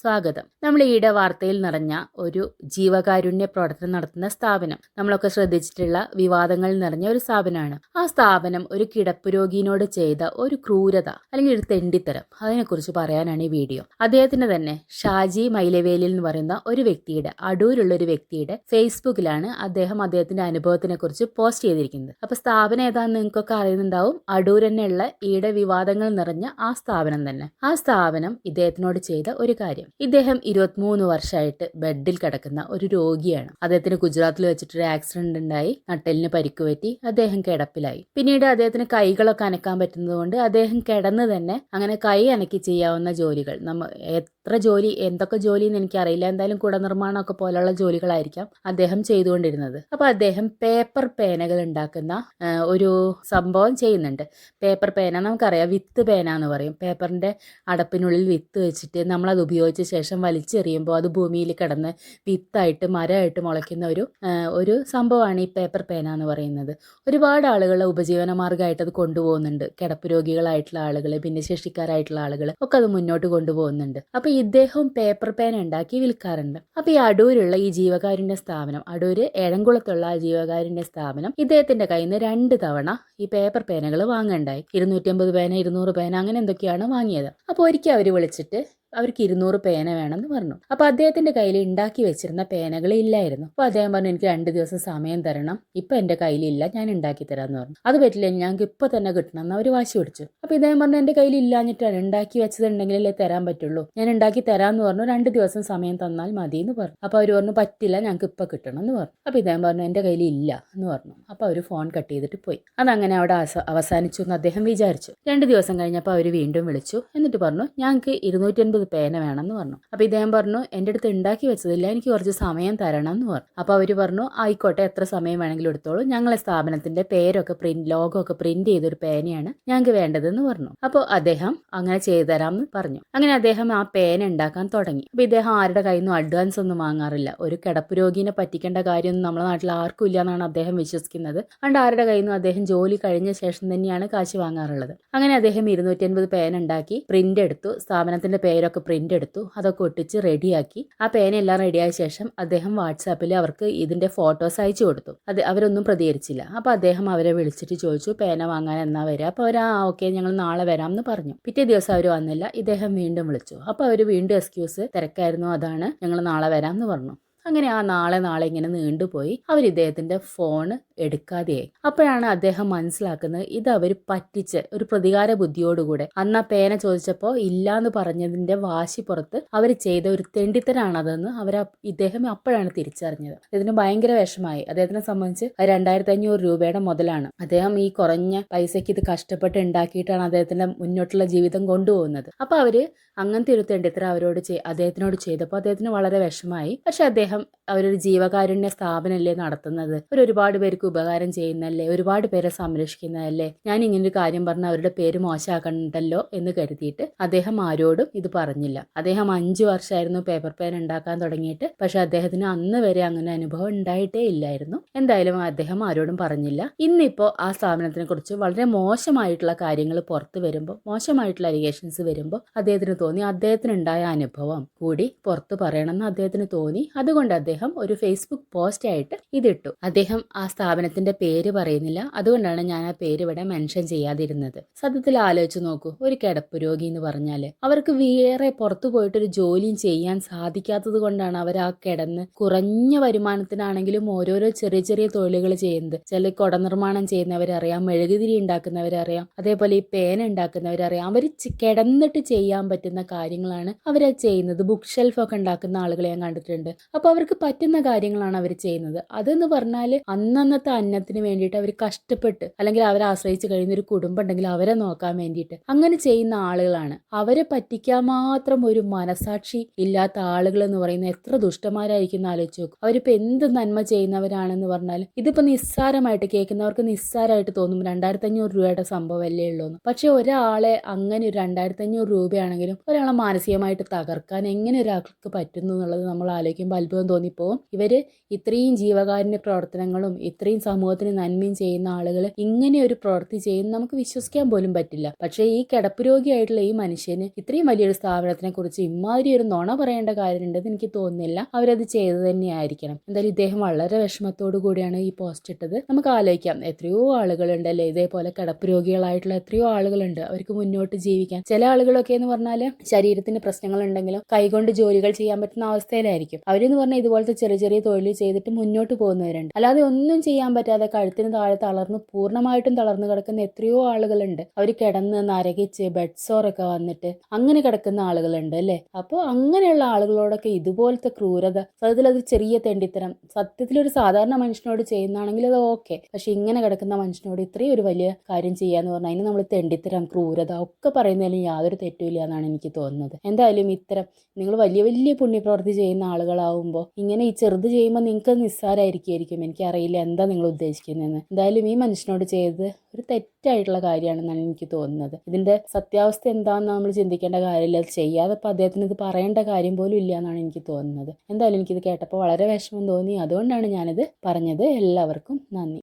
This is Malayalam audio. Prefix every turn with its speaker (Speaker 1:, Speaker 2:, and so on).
Speaker 1: സ്വാഗതം. നമ്മൾ ഈയിടെ വാർത്തയിൽ നിറഞ്ഞ ഒരു ജീവകാരുണ്യ പ്രവർത്തനം നടത്തുന്ന സ്ഥാപനം നമ്മളൊക്കെ ശ്രദ്ധിച്ചിട്ടുള്ള വിവാദങ്ങൾ നിറഞ്ഞ ഒരു സ്ഥാപനമാണ്. ആ സ്ഥാപനം ഒരു കിടപ്പ് രോഗിനോട് ചെയ്ത ഒരു ക്രൂരത അല്ലെങ്കിൽ ഒരു തെണ്ടിത്തരം അതിനെക്കുറിച്ച് പറയാനാണ് ഈ വീഡിയോ. അദ്ദേഹത്തിന് തന്നെ ഷാജി മൈലവേലിൽ എന്ന് പറയുന്ന ഒരു വ്യക്തിയുടെ അടൂരുള്ള ഒരു വ്യക്തിയുടെ ഫേസ്ബുക്കിലാണ് അദ്ദേഹം അദ്ദേഹത്തിന്റെ അനുഭവത്തിനെ കുറിച്ച് പോസ്റ്റ് ചെയ്തിരിക്കുന്നത്. അപ്പൊ സ്ഥാപനം ഏതാണെന്ന് നിങ്ങൾക്കൊക്കെ അറിയുന്നുണ്ടാവും? അടൂർ തന്നെയുള്ള ഈയിടെ വിവാദങ്ങൾ നിറഞ്ഞ ആ സ്ഥാപനം തന്നെ. ആ സ്ഥാപനം ഇദ്ദേഹത്തിനോട് ചെയ്ത ഒരു കാര്യം. ഇദ്ദേഹം ഇരുപത്തിമൂന്ന് വർഷമായിട്ട് ബെഡിൽ കിടക്കുന്ന ഒരു രോഗിയാണ്. അദ്ദേഹത്തിന് ഗുജറാത്തിൽ വെച്ചിട്ട് ഒരു ആക്സിഡന്റ് ഉണ്ടായി. നട്ടെല്ലിന് പരിക്ക് പറ്റി. അദ്ദേഹം കിടപ്പിലായി. പിന്നീട് അദ്ദേഹത്തിന് കൈകളൊക്കെ അനക്കാൻ പറ്റുന്നതുകൊണ്ട് അദ്ദേഹം കിടന്ന് തന്നെ അങ്ങനെ കൈ അനക്കി ചെയ്യാവുന്ന ജോലികൾ. നമ്മ എത്ര ജോലി എന്തൊക്കെ ജോലി എന്ന് എനിക്കറിയില്ല. എന്തായാലും കുടനിർമ്മാണമൊക്കെ പോലുള്ള ജോലികളായിരിക്കാം അദ്ദേഹം ചെയ്തുകൊണ്ടിരുന്നത്. അപ്പൊ അദ്ദേഹം പേപ്പർ പേനകൾ ഉണ്ടാക്കുന്ന ഒരു സംഭവം ചെയ്യുന്നുണ്ട്. പേപ്പർ പേന നമുക്കറിയാം വിത്ത് പേന എന്ന് പറയും. പേപ്പറിന്റെ അടപ്പിനുള്ളിൽ വിത്ത് വെച്ചിട്ട് നമ്മളത് ഉപയോഗിച്ച ശേഷം വലിച്ചെറിയുമ്പോൾ അത് ഭൂമിയിൽ കിടന്ന് വിത്തായിട്ട് മരമായിട്ട് മുളയ്ക്കുന്ന ഒരു ഒരു സംഭവമാണ് ഈ പേപ്പർ പേന എന്ന് പറയുന്നത്. ഒരുപാട് ആളുകൾ ഉപജീവന മാർഗമായിട്ട് അത് കൊണ്ടുപോകുന്നുണ്ട്. കിടപ്പ് രോഗികളായിട്ടുള്ള ആളുകൾ ഭിന്നശേഷിക്കാരായിട്ടുള്ള ആളുകൾ ഒക്കെ അത് മുന്നോട്ട് കൊണ്ടുപോകുന്നുണ്ട്. അപ്പോൾ ഇദ്ദേഹം പേപ്പർ പേന ഉണ്ടാക്കി വിൽക്കാറുണ്ട്. അപ്പോൾ ഈ അടൂരുള്ള ഈ ജീവകാരുണ്യ സ്ഥാപനം അടൂര് ഏഴംകുളത്തുള്ള ആ ജീവകാരുണ്യ സ്ഥാപനം ഇദ്ദേഹത്തിന്റെ കയ്യിൽ നിന്ന് രണ്ട് തവണ ഈ പേപ്പർ പേനകൾ വാങ്ങണ്ടായി. ഇരുന്നൂറ്റി അമ്പത് പേന ഇരുന്നൂറ് പേന അങ്ങനെ എന്തൊക്കെയാണ് വാങ്ങിയത്. അപ്പോൾ ഒരിക്കൽ അവർ വിളിച്ചിട്ട് അവർക്ക് ഇരുന്നൂറ് പേന വേണമെന്ന് പറഞ്ഞു. അപ്പൊ അദ്ദേഹത്തിന്റെ കയ്യിൽ ഉണ്ടാക്കി വെച്ചിരുന്ന പേനകൾ ഇല്ലായിരുന്നു. അപ്പൊ അദ്ദേഹം പറഞ്ഞു എനിക്ക് രണ്ട് ദിവസം സമയം തരണം. ഇപ്പൊ എന്റെ കയ്യിലില്ല ഞാൻ ഉണ്ടാക്കി തരാന്ന് പറഞ്ഞു. അത് പറ്റില്ല ഞങ്ങൾക്ക് ഇപ്പൊ തന്നെ കിട്ടണം. എന്ന് അവർ വാശി പിടിച്ചു. അപ്പൊ ഇദ്ദേഹം പറഞ്ഞു എന്റെ കയ്യിൽ ഇല്ലാഞ്ഞിട്ടാണ്. ഉണ്ടാക്കി വെച്ചതുണ്ടെങ്കിലല്ലേ തരാൻ പറ്റുള്ളൂ. ഞാൻ ഉണ്ടാക്കി തരാന്ന് പറഞ്ഞു. രണ്ട് ദിവസം സമയം തന്നാൽ മതി എന്ന് പറഞ്ഞു. അപ്പൊ അവർ പറഞ്ഞു പറ്റില്ല ഞങ്ങൾക്ക് ഇപ്പൊ കിട്ടണം എന്ന് പറഞ്ഞു. അപ്പൊ ഇദ്ദേഹം പറഞ്ഞു എന്റെ കയ്യിൽ ഇല്ല എന്ന് പറഞ്ഞു. അപ്പൊ അവർ ഫോൺ കട്ട് ചെയ്തിട്ട് പോയി. അതങ്ങനെ അവിടെ അവസ- അവസാനിച്ചു എന്ന് അദ്ദേഹം വിചാരിച്ചു. രണ്ട് ദിവസം കഴിഞ്ഞപ്പോൾ അവർ വീണ്ടും വിളിച്ചു. എന്നിട്ട് പറഞ്ഞു ഞങ്ങൾക്ക് ഇരുന്നൂറ്റി അൻപത് പേന വേണമെന്ന് പറഞ്ഞു. അപ്പൊ ഇദ്ദേഹം പറഞ്ഞു എന്റെ അടുത്ത് ഉണ്ടാക്കി വെച്ചതില്ല എനിക്ക് കുറച്ച് സമയം തരണം എന്ന് പറഞ്ഞു. അപ്പൊ അവർ പറഞ്ഞു ആയിക്കോട്ടെ എത്ര സമയം വേണമെങ്കിലും എടുത്തോളൂ. ഞങ്ങളെ സ്ഥാപനത്തിന്റെ പേരൊക്കെ പ്രിന്റ് ലോഗോ ഒക്കെ പ്രിന്റ് ചെയ്തൊരു പേനയാണ് ഞങ്ങൾക്ക് വേണ്ടതെന്ന് പറഞ്ഞു. അപ്പോൾ അദ്ദേഹം അങ്ങനെ ചെയ്തു തരാമെന്ന് പറഞ്ഞു. അങ്ങനെ അദ്ദേഹം ആ പേന ഉണ്ടാക്കാൻ തുടങ്ങി. അപ്പൊ ഇദ്ദേഹം ആരുടെ കയ്യിൽ നിന്നും അഡ്വാൻസ് ഒന്നും വാങ്ങാറില്ല. ഒരു കിടപ്പ് രോഗീനെ പറ്റിക്കേണ്ട കാര്യമൊന്നും നമ്മുടെ നാട്ടിൽ ആർക്കും ഇല്ല എന്നാണ് അദ്ദേഹം വിശ്വസിക്കുന്നത്. അണ്ട് ആരുടെ കയ്യിൽ നിന്നും അദ്ദേഹം ജോലി കഴിഞ്ഞ ശേഷം തന്നെയാണ് കാശ് വാങ്ങാറുള്ളത്. അങ്ങനെ അദ്ദേഹം ഇരുന്നൂറ്റി അൻപത് പേന ഉണ്ടാക്കി പ്രിന്റ് എടുത്തു. സ്ഥാപനത്തിന്റെ പേരൊക്കെ പ്രിന്റ് എടുത്തു അതൊക്കെ ഒട്ടിച്ച് റെഡിയാക്കി ആ പേന എല്ലാം റെഡിയായ ശേഷം അദ്ദേഹം വാട്സാപ്പിൽ അവർക്ക് ഇതിന്റെ ഫോട്ടോസ് അയച്ചു കൊടുത്തു. അത് അവരൊന്നും പ്രതികരിച്ചില്ല. അപ്പോൾ അദ്ദേഹം അവരെ വിളിച്ചിട്ട് ചോദിച്ചു പേന വാങ്ങാൻ എന്നാ വരിക? അപ്പൊ അവർ ആ ഓക്കെ ഞങ്ങൾ നാളെ വരാം എന്ന് പറഞ്ഞു. പിറ്റേ ദിവസം അവർ വന്നില്ല. ഇദ്ദേഹം വീണ്ടും വിളിച്ചു. അപ്പോൾ അവർ വീണ്ടും എക്സ്ക്യൂസ് തിരക്കായിരുന്നു. അതാണ് ഞങ്ങൾ നാളെ വരാം എന്ന് പറഞ്ഞു. അങ്ങനെ ആ നാളെ നാളെ ഇങ്ങനെ നീണ്ടുപോയി അവർ ഇദ്ദേഹത്തിന്റെ ഫോണ് എടുക്കാതെയായി. അപ്പോഴാണ് അദ്ദേഹം മനസ്സിലാക്കുന്നത് ഇത് അവർ പറ്റിച്ച് ഒരു പ്രതികാര ബുദ്ധിയോടുകൂടെ അന്ന് ആ പേന ചോദിച്ചപ്പോൾ ഇല്ലാന്ന് പറഞ്ഞതിന്റെ വാശി പുറത്ത് അവർ ചെയ്ത ഒരു തെണ്ടിത്തരാണതെന്ന് അവർ ഇദ്ദേഹം അപ്പോഴാണ് തിരിച്ചറിഞ്ഞത്. ഇതിന് ഭയങ്കര വിഷമായി അദ്ദേഹത്തിനെ സംബന്ധിച്ച് രണ്ടായിരത്തി അഞ്ഞൂറ് രൂപയുടെ മുതലാണ്. അദ്ദേഹം ഈ കുറഞ്ഞ പൈസയ്ക്ക് ഇത് കഷ്ടപ്പെട്ട് ഉണ്ടാക്കിയിട്ടാണ് അദ്ദേഹത്തിന്റെ മുന്നോട്ടുള്ള ജീവിതം കൊണ്ടുപോകുന്നത്. അപ്പൊ അവർ അങ്ങനത്തെ ഒരു തെണ്ടിത്തരം അവരോട് അദ്ദേഹത്തിനോട് ചെയ്തപ്പോൾ അദ്ദേഹത്തിന് വളരെ വിഷമായി പക്ഷെ അദ്ദേഹം അവരൊരു ജീവകാരുണ്യ സ്ഥാപനമല്ലേ നടത്തുന്നത്. അവർ ഒരുപാട് പേർക്ക് ഉപകാരം ചെയ്യുന്നല്ലേ ഒരുപാട് പേരെ സംരക്ഷിക്കുന്നതല്ലേ. ഞാൻ ഇങ്ങനെ ഒരു കാര്യം പറഞ്ഞ അവരുടെ പേര് മോശമാക്കണ്ടല്ലോ എന്ന് കരുതിയിട്ട് അദ്ദേഹം ആരോടും ഇത് പറഞ്ഞില്ല. അദ്ദേഹം അഞ്ചു വർഷമായിരുന്നു പേപ്പർ പേൻ ഉണ്ടാക്കാൻ തുടങ്ങിയിട്ട്. പക്ഷെ അദ്ദേഹത്തിന് അന്ന് വരെ അങ്ങനെ അനുഭവം ഉണ്ടായിട്ടേ ഇല്ലായിരുന്നു. എന്തായാലും അദ്ദേഹം ആരോടും പറഞ്ഞില്ല. ഇന്നിപ്പോ ആ സ്ഥാപനത്തിനെ കുറിച്ച് വളരെ മോശമായിട്ടുള്ള കാര്യങ്ങൾ പുറത്തു വരുമ്പോൾ മോശമായിട്ടുള്ള അലിഗേഷൻസ് വരുമ്പോൾ അദ്ദേഹത്തിന് തോന്നി അദ്ദേഹത്തിന് ഉണ്ടായ അനുഭവം കൂടി പുറത്തു പറയണമെന്ന് അദ്ദേഹത്തിന് തോന്നി. അതുകൊണ്ട് അദ്ദേഹം ഒരു ഫേസ്ബുക്ക് പോസ്റ്റ് ആയിട്ട് ഇതിട്ടു. അദ്ദേഹം ആ സ്ഥാപനത്തിന്റെ പേര് പറയുന്നില്ല. അതുകൊണ്ടാണ് ഞാൻ ആ പേര് ഇവിടെ മെൻഷൻ ചെയ്യാതിരുന്നത്. സത്യത്തിൽ ആലോചിച്ച് നോക്കൂ. ഒരു കിടപ്പ് രോഗി എന്ന് പറഞ്ഞാൽ അവർക്ക് വേറെ പുറത്തു പോയിട്ട് ഒരു ജോലിയും ചെയ്യാൻ സാധിക്കാത്തത് കൊണ്ടാണ് അവർ ആ കിടന്ന് കുറഞ്ഞ വരുമാനത്തിനാണെങ്കിലും ഓരോരോ ചെറിയ ചെറിയ തൊഴിലുകൾ ചെയ്യുന്നത്. ചില കുട നിർമ്മാണം ചെയ്യുന്നവരറിയാം മെഴുകുതിരി ഉണ്ടാക്കുന്നവരറിയാം അതേപോലെ ഈ പേന ഉണ്ടാക്കുന്നവരറിയാം. അവർ കിടന്നിട്ട് ചെയ്യാൻ പറ്റുന്ന കാര്യങ്ങളാണ് അവർ ചെയ്യുന്നത്. ബുക്ക് ഷെൽഫ് ഒക്കെ ഉണ്ടാക്കുന്ന ആളുകളെ ഞാൻ കണ്ടിട്ടുണ്ട്. അപ്പൊ അവർക്ക് പറ്റുന്ന കാര്യങ്ങളാണ് അവർ ചെയ്യുന്നത്. അതെന്ന് പറഞ്ഞാൽ അന്നന്നത്തെ അന്നത്തിന് വേണ്ടിയിട്ട് അവർ കഷ്ടപ്പെട്ട് അല്ലെങ്കിൽ അവരെ ആശ്രയിച്ച് കഴിയുന്ന ഒരു കുടുംബം ഉണ്ടെങ്കിൽ അവരെ നോക്കാൻ വേണ്ടിയിട്ട് അങ്ങനെ ചെയ്യുന്ന ആളുകളാണ്. അവരെ പറ്റിക്കാൻ മാത്രം ഒരു മനസാക്ഷി ഇല്ലാത്ത ആളുകൾ എന്ന് പറയുന്ന എത്ര ദുഷ്ടന്മാരായിരിക്കും ആലോചിച്ച് നോക്കും. അവരിപ്പോൾ എന്ത് നന്മ ചെയ്യുന്നവരാണെന്ന് പറഞ്ഞാൽ ഇതിപ്പോൾ നിസ്സാരമായിട്ട് കേൾക്കുന്നവർക്ക് നിസ്സാരമായിട്ട് തോന്നും രണ്ടായിരത്തി അഞ്ഞൂറ് രൂപയുടെ സംഭവമല്ലേ ഉള്ളൂ പക്ഷെ ഒരാളെ അങ്ങനെ ഒരു രണ്ടായിരത്തി അഞ്ഞൂറ് രൂപയാണെങ്കിലും ഒരാളെ മാനസികമായിട്ട് തകർക്കാൻ എങ്ങനെ ഒരാൾക്ക് പറ്റുന്നു എന്നുള്ളത് നമ്മൾ ആലോചിക്കുമ്പോൾ തോന്നിപ്പോവും ഇവർ ഇത്രയും ജീവകാരുണ്യ പ്രവർത്തനങ്ങളും ഇത്രയും സമൂഹത്തിന് നന്മയും ചെയ്യുന്ന ആളുകൾ ഇങ്ങനെ ഒരു പ്രവൃത്തി ചെയ്യുന്ന നമുക്ക് വിശ്വസിക്കാൻ പോലും പറ്റില്ല. പക്ഷേ ഈ കിടപ്പ് രോഗിയായിട്ടുള്ള ഈ മനുഷ്യന് ഇത്രയും വലിയൊരു സ്ഥാപനത്തിനെ കുറിച്ച് ഇമാതിരി ഒരു നുണ പറയേണ്ട കാര്യമുണ്ടെന്ന് എനിക്ക് തോന്നുന്നില്ല. അവരത് ചെയ്തു തന്നെയായിരിക്കണം. എന്തായാലും ഇദ്ദേഹം വളരെ വിഷമത്തോടു കൂടിയാണ് ഈ പോസ്റ്റ് ഇട്ടത്. നമുക്ക് ആലോചിക്കാം. എത്രയോ ആളുകളുണ്ടല്ലേ ഇതേപോലെ കിടപ്പ് രോഗികളായിട്ടുള്ള എത്രയോ ആളുകളുണ്ട്. അവർക്ക് മുന്നോട്ട് ജീവിക്കാൻ. ചില ആളുകളൊക്കെ എന്ന് പറഞ്ഞാൽ ശരീരത്തിന് പ്രശ്നങ്ങൾ ഉണ്ടെങ്കിലും കൈകൊണ്ട് ജോലികൾ ചെയ്യാൻ പറ്റുന്ന അവസ്ഥയിലായിരിക്കും. അവരെന്ന് പറഞ്ഞാൽ ഇതുപോലത്തെ ചെറിയ ചെറിയ തൊഴിൽ ചെയ്തിട്ട് മുന്നോട്ട് പോകുന്നവരുണ്ട്. അല്ലാതെ ഒന്നും ചെയ്യാൻ പറ്റാതെ കഴുത്തിന് താഴെ തളർന്ന് പൂർണമായിട്ടും തളർന്നു കിടക്കുന്ന എത്രയോ ആളുകളുണ്ട്. അവർ കിടന്ന് നരകിച്ച് ബെഡ് സോറൊക്കെ വന്നിട്ട് അങ്ങനെ കിടക്കുന്ന ആളുകളുണ്ട് അല്ലേ? അപ്പോൾ അങ്ങനെയുള്ള ആളുകളോടൊക്കെ ഇതുപോലത്തെ ക്രൂരത സത്യത്തിൽ അത് ചെറിയ തെണ്ടിത്തരം സത്യത്തിൽ ഒരു സാധാരണ മനുഷ്യനോട് ചെയ്യുന്നതാണെങ്കിൽ അത് ഓക്കെ പക്ഷെ ഇങ്ങനെ കിടക്കുന്ന മനുഷ്യനോട് ഇത്രയും ഒരു വലിയ കാര്യം ചെയ്യാന്ന് പറഞ്ഞാൽ അതിന് നമ്മൾ തെണ്ടിത്തരം ക്രൂരത ഒക്കെ പറയുന്നതിൽ യാതൊരു തെറ്റുമില്ല എന്നാണ് എനിക്ക് തോന്നുന്നത്. എന്തായാലും ഇത്തരം നിങ്ങൾ വലിയ വലിയ പുണ്യപ്രവൃത്തി ചെയ്യുന്ന ആളുകളാവുമ്പോൾ ഇങ്ങനെ ഈ ചെറുത് ചെയ്യുമ്പോൾ നിങ്ങൾക്ക് നിസ്സാരമായിരിക്കുമായിരിക്കും എനിക്കറിയില്ല എന്താ നിങ്ങൾ ഉദ്ദേശിക്കുന്നതെന്ന്. എന്തായാലും ഈ മനുഷ്യനോട് ചെയ്തത് ഒരു തെറ്റായിട്ടുള്ള കാര്യമാണെന്നാണ് എനിക്ക് തോന്നുന്നത്. ഇതിന്റെ സത്യാവസ്ഥ എന്താണെന്ന് നമ്മൾ ചിന്തിക്കേണ്ട കാര്യമില്ല. അത് ചെയ്യാതെ ഇപ്പോൾ അദ്ദേഹത്തിന് ഇത് പറയേണ്ട കാര്യം പോലും ഇല്ല എന്നാണ് എനിക്ക് തോന്നുന്നത്. എന്തായാലും എനിക്കിത് കേട്ടപ്പോൾ വളരെ വിഷമം തോന്നി. അതുകൊണ്ടാണ് ഞാനിത് പറഞ്ഞത്. എല്ലാവർക്കും നന്ദി.